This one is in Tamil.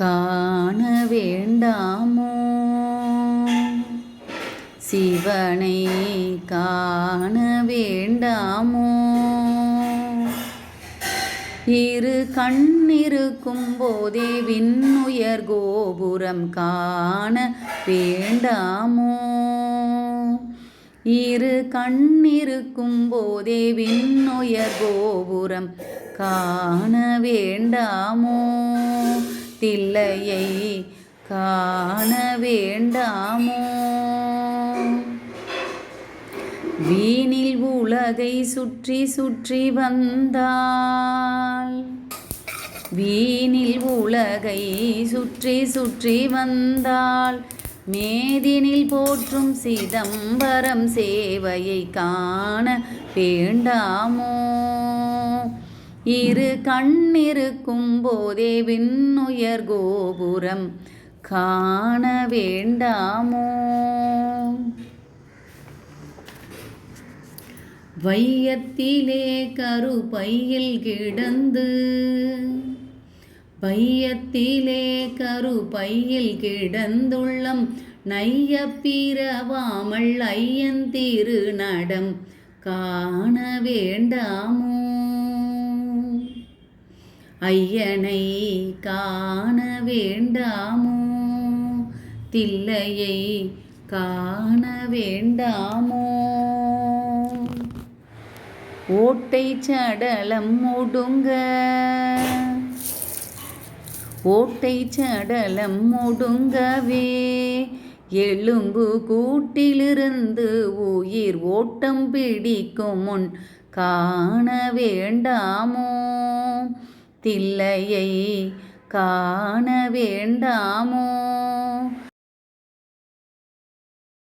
காண வேண்டாமோ? சிவனை காண வேண்டாமோ? இரு கண்ணிருக்கும் போதே விண்ணுயர் கோபுரம் காண வேண்டாமோ? இரு கண்ணிருக்கும் போதே விண்ணுயர் கோபுரம் காண வேண்டாமோ? தில்லையை காண வேண்டாமோ? வீணில் உலகை சுற்றி சுற்றி வந்தாள் வீணில் உலகை சுற்றி சுற்றி வந்தாள் மேதினில் போற்றும் சிதம்பரம் சேவையை காண வேண்டாமோ? இரு கண்ணிருக்கும் போதே விண்ணுயர் கோபுரம் காண வேண்டாமோ? வையத்திலே கருப்பையில் கிடந்து பையத்திலே கருப்பையில் கிடந்துள்ளம் நைய பிறவாமல் ஐயன் திருநடம் காண வேண்டாமோ? ஐயனை காண வேண்டாமோ? தில்லையை காண வேண்டாமோ? ஓட்டை சடலம் ஒடுங்க. ஓட்டை சடலம் ஒடுங்கவே. எலும்பு கூட்டிலிருந்து உயிர் ஓட்டம் பிடிக்கும் முன் காண வேண்டாமோ? தில்லையை காண வேண்டாமோ?